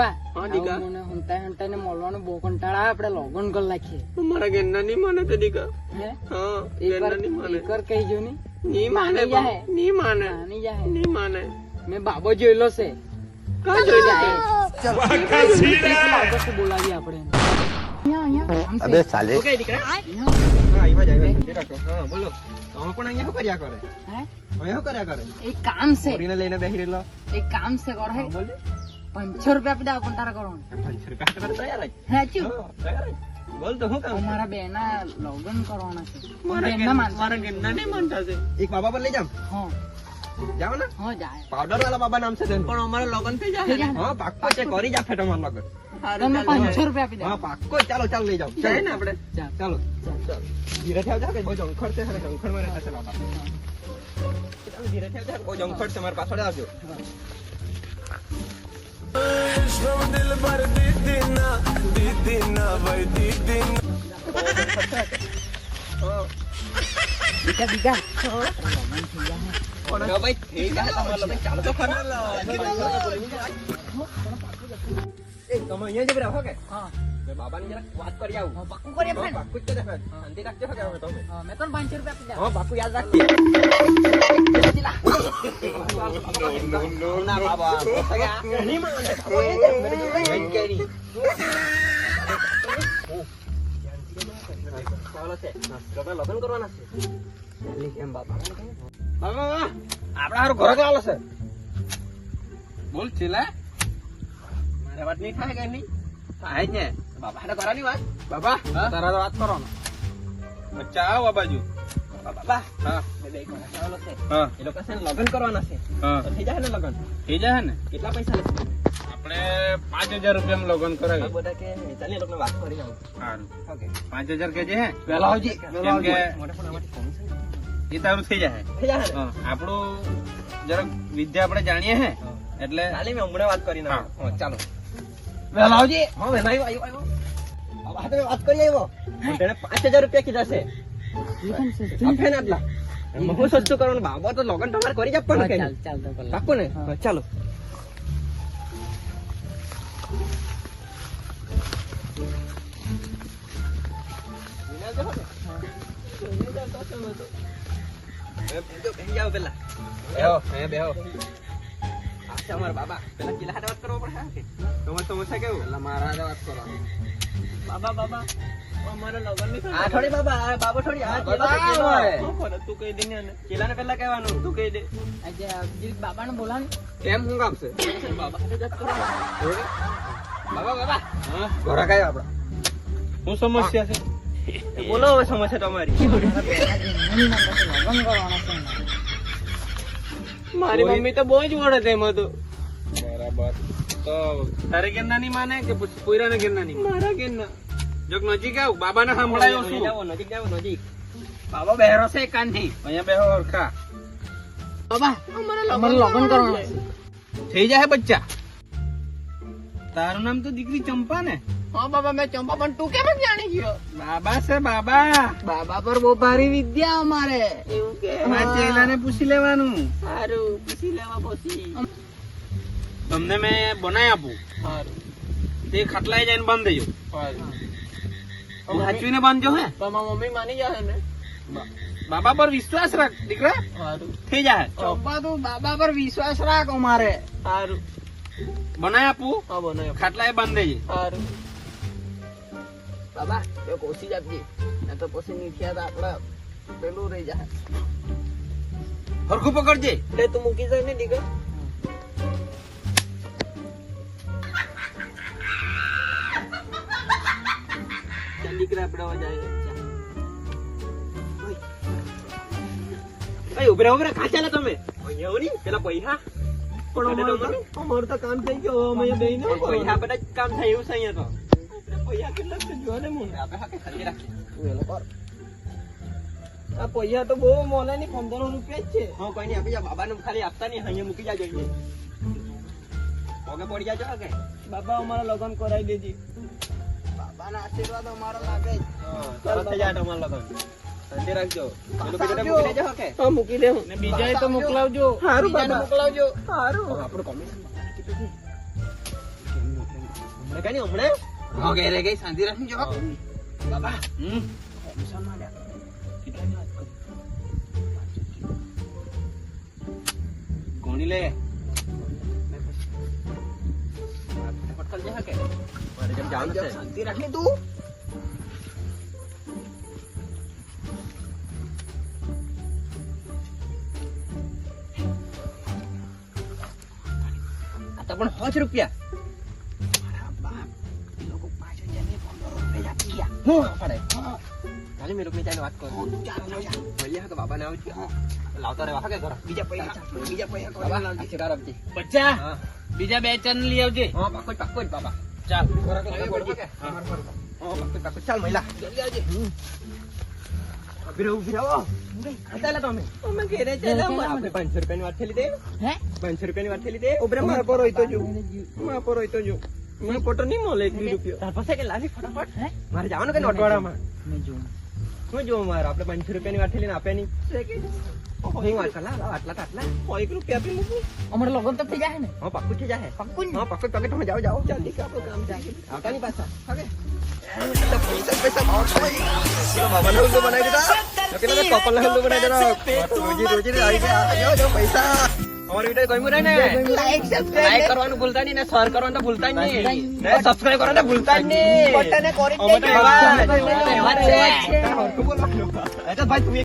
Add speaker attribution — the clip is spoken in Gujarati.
Speaker 1: પપ્પા મને હંતાઈ હંતાઈને મળવાનું બહુ કંટાળા આપડે લોગન કરી નાખીએ.
Speaker 2: મારા ઘરના નહીં માને તો દીકા.
Speaker 1: હે?
Speaker 2: હા
Speaker 1: એકવાર
Speaker 2: ઘરના માને.
Speaker 1: એકવાર કહી જો ની
Speaker 2: નહીં માને નહીં માને.
Speaker 1: નાની જાહે.
Speaker 2: નહીં માને.
Speaker 1: મેં બાબો જોયેલો છે.
Speaker 2: કાં જોઈ
Speaker 1: જાહે. બાબો શું બોલાવીએ આપણે અહીંયા, અહીંયા, આમ છે.
Speaker 3: અબે સાલે.
Speaker 2: ઓકે દીકરા. હા. આવ્યા જ આવ્યા જ. રાખો. હા બોલો. તમે પણ અહીંયા કર્યા કરે?
Speaker 1: હે?
Speaker 2: અહીંયા કર્યા કરે?
Speaker 1: એક કામ છે.
Speaker 2: છોરીને લઈને બેસી રહેલો.
Speaker 1: એક કામ છે કર હે
Speaker 2: બોલ.
Speaker 1: પાંચસો રૂપિયા આપી દે પણ તારા કરવાનું
Speaker 2: પાંચસો રૂપિયા તૈયાર જ.
Speaker 1: હે
Speaker 2: તૈયાર બોલ તો શું કામ? છે?
Speaker 1: અમારા બેના કરવાના છે.
Speaker 2: મારા
Speaker 1: બેનના માનતા
Speaker 2: મારા ઘરના નહીં માનતા છે. એક બાબા પર લઈ જામ
Speaker 1: હા.
Speaker 2: જાવ ને.
Speaker 1: હા જાય.
Speaker 2: પાવડર વાળા બાબા નામ છે પણ અમારા લગન થઈ
Speaker 1: થઈ જાય.
Speaker 2: હા પાક્કો છે. કરી જા ફેટો માર લગન.
Speaker 1: તમે પાંચસો રૂપિયા આપી દે.
Speaker 2: હા પાક્કો. ચાલો ચાલો લઈ જાઓ. જાય ને આપણે.
Speaker 1: ચાલ.
Speaker 2: ચાલો. ચાલો ધીરેથી આવજો કે બહુ જંખડ છે. અને જંખડમાં રહેતા બાબા. ચાલો ધીરેથી આવજો બહુ જંખડ છે. મારા પાછળ આવજો. હા.
Speaker 1: બીજા બીજા
Speaker 2: પણ ભાઈ થઈ જાય તમારા લગન. ચાલો તો ખરા. એ, તમે અહીંયા જ રહો કે
Speaker 1: હા
Speaker 2: મેં બાબાને જરાક વાત કરી આવું
Speaker 1: હા, પાક્કું કરીએ
Speaker 2: હા,
Speaker 1: friend.
Speaker 2: પાક્કું જ છે ને. શાંતિ રાખજો કે હવે તમે
Speaker 1: હા, મેં તો પાંચસો રૂપિયા આપી દે
Speaker 2: હા પાક્કું યાદ રાખજે ના લગ્ન કરવાના છે. કેમ બાબા, આપણે હારું ઘરે ચાલો છે બોલ છેલ્લા મારે વાત નહીં થાય કે નહીં થાય જ ને બાબા હારે કરાની વાત બાબા તારા વાત કરો
Speaker 4: બચ્ચા આવો આ બાજુ
Speaker 2: બાબા
Speaker 4: હા.
Speaker 2: બે બે કોના ચાલો છે.
Speaker 4: હા.
Speaker 2: એ લોકો છે ને લગ્ન કરવાના છે.
Speaker 4: હા.
Speaker 2: થઈ જાય ને લગ્ન?
Speaker 4: થઈ જાય ને?
Speaker 2: કેટલા પૈસા લેશે?
Speaker 4: આપણે પાંચ હજાર રૂપિયા લગન કરાવી
Speaker 2: બધા કે ચાલ એ લોકોને વાત કરી આવું.
Speaker 4: સારું.
Speaker 2: ઓકે.
Speaker 4: પાંચ હજાર કે છે
Speaker 2: વહેલા આવજે
Speaker 4: વહેલા આવજે.
Speaker 2: મોટા પણ આમાંથી commission
Speaker 4: એ તારું થઈ જાય
Speaker 2: થઈ જાય
Speaker 4: હા. આપણું જરાક વિદ્યા આપણે જાણીએ હે. એટલે
Speaker 2: ચાલી મેં હમણાં વાત કરી
Speaker 4: ના
Speaker 2: હા ચાલો. વહેલા આવજે. હા વહેલા આવ્યો આવ્યો વાત કરી આવ્યો. તેને પાંચ હજાર રૂપિયા કીધા છે. સસ્તું કરવાનું બાબા તો લગન તમારે કરી જ આપવાનું કે
Speaker 1: ચાલ ચાલ તો પેલા
Speaker 2: પાક્કું ને. ચાલો. બેહો અહીંયા બેહો. આ છે અમારા બાબા. પેલા કિલ્લા હાથે વાત કરવા પડે કે? તમારે સમસ્યા કેવું?
Speaker 4: પેલા મારા વાત કરો.
Speaker 2: બાબા બાબા. આ થોડી બાબા આ બાબા થોડી આ
Speaker 4: તો
Speaker 2: કહી દે ને. કેલાને પહેલા કહેવાનું. તું કહી દે.
Speaker 1: આજે જીરીક બાબાને બોલાવ
Speaker 4: કેમ કામ છે?
Speaker 2: બાબા. હાથે જ વાત કરવાનું. બાબા બાબા.
Speaker 4: હા?
Speaker 2: ઘોડા કયો આપડા
Speaker 4: શું સમસ્યા છે?
Speaker 2: બોલો હવે સમસ્યા તમારી.
Speaker 1: લગ્ન કરવાના છે
Speaker 2: મારી મમ્મી તો બહુ જ વડે તેમ તો.
Speaker 4: બરાબર. તો તારે ઘેરના નહીં માને કે પછી પોયરાને ઘેરના નહીં
Speaker 2: મારા કેમ ના
Speaker 4: જોક નજીક આવ. બાબાને સંભળાયો શું
Speaker 2: જાઓ નજીક જાવ નજીક. બાબા બહેરો છે કાનથી
Speaker 4: અહીંયા બેહો ઓરખા
Speaker 1: બાબા અમારે લગન કરવાનું છે.
Speaker 4: થઈ જાય બચ્ચા. તારું નામ તો દીકરી ચંપા ને?
Speaker 1: હા બાબા મેં ચંપા પણ તું કેમ જાણી ગયો?
Speaker 4: બાબા છે બાબા.
Speaker 1: બાબા પર બહુ ભારી વિદ્યા અમારે.
Speaker 2: એવું કે?
Speaker 4: ચેલાને પૂછી લેવાનું.
Speaker 2: સારું પૂછી લેવા પછી.
Speaker 4: તમને મેં બનાવી આપું.
Speaker 2: સારું.
Speaker 4: તે ખાટલાએ જઈને બાંધ દેજો સાચવીને બાંધજો હે?
Speaker 2: મમ્મી માની જશે ને.
Speaker 4: બાબા પર વિશ્વાસ રાખ દીકરા.
Speaker 2: સારું
Speaker 4: થઈ જાય.
Speaker 1: ચોપા તું બાબા પર વિશ્વાસ રાખ અમારે.
Speaker 2: સારું
Speaker 4: બનાય આપું?
Speaker 2: હા બનાવ્યો
Speaker 4: ખાટલાએ બાંધ દેજે.
Speaker 2: સારું બાબા એ કોસી જ આપજે. ને તો પછી નીઠિયા તો આપડા પેલું રહી જાય.
Speaker 4: હરખું પકડજે.
Speaker 2: એટલે તું મૂકી જાય ને દીકરા. દીકરા આપણે હવે જાય ચાલ. ઉભરા ઉભરા કાચા ચાલે તમે. અહીંયા આવો ની, પેલા પૈસા પણ અમારું તો- કામ થઈ ગયો અમે બેહીને શું પૈસા બધા કામ થાય એવું છે અહીંયા તો. પૈસા કેટલા છે જોવા ને મને. આપણે હા કે ખાલી રાખીએ. આ પૈસા તો બહુ મોલે ની પંદર રૂપિયા જ છે. હા કોઈ નહીં આપી બાબા બાબાને ખાલી આપતા નહીં અહીંયા મૂકી જાજો પગે પડી જાજો કે બાબા અમારા લગ્ન કરાવી દેજે.
Speaker 1: બાબાના આશીર્વાદ અમારો લાગે. જ.
Speaker 2: ચાલો થઈ જાય તમારા રાખજો. પેલું કીધું તે મૂકી હા કે દે
Speaker 4: ને બીજાએ તો મોકલાવજો.
Speaker 2: સારું બાબા
Speaker 1: મોકલાવજો.
Speaker 2: સારું આપણું કમિશન હવે કઈ હમણાં?
Speaker 4: હા, ઘેરે ગઈ શાંતિ
Speaker 2: બાબા.
Speaker 4: હમ. શાંતિ રાખી તું.
Speaker 2: તો પણ પાંચ રૂપિયા. બીજા પૈસા બીજા પૈસા બાબા આશીર્વાદ હા.
Speaker 4: બીજા બે ચન લઈ આવજે.
Speaker 2: હા પાકો જ પાકો જ બાબા.
Speaker 4: ચાલ.
Speaker 2: હા? જ જ. મહિલા જલ્દી આવજે તમે અમે ઘેરે આપણે રૂપિયાની વાત થયેલી દે
Speaker 1: હે
Speaker 2: પાંચસો રૂપિયાની વાત થયેલી દે ઉભરે મારા પર હોય તો જો મારા પર હોય તો જો મને પોટો નહીં મળે એક બી રૂપિયો તાર પાસે કે લાવી ફટાફટ?
Speaker 1: હે?
Speaker 2: મારે જવાનું કે નોટવાડામાં?
Speaker 1: મેં જોઉં
Speaker 2: શું જોવું મારે? આપણે પાંચસો રૂપિયાની વાત થયેલી ને આપે નહીં. અહીં વાત કર લા, લાવ આટલા તો આટલા સો એક રૂપિયા આપી મૂકું
Speaker 1: અમારે લગન તો થઈ જાય ને
Speaker 2: હા પાક્કું છે જાહે
Speaker 1: પક્કું ને?
Speaker 2: હા પાક્કું જ પાક્કું તમે જાઓ જાઓ જલ્દી કે આપણું કામ થાય આવતા નહીં પાછા ઓકે પૈસા પૈસા ભાવ થાય પેલો બાબાને હુલ્લો બનાવી દીધા પેલા તો કપલને હુલ્લો બનાવી દીધા રોજી રોજી આવી ગયા જાઓ જાઓ પૈસા અમારી વીડિયો ગમ્યું રહે ને
Speaker 1: લાઈક
Speaker 2: લાઈક કરવાનું ભૂલતા નહીં ને શેર કરવાનું તો ભૂલતા જ નહીં ને સબસ્ક્રાઇબ કરવાનું તો ભૂલતા જ નહીં અમે તો એવા જ. અમે તો એવા જ છે. હરખું બોલો. એ તો ભાઈ તું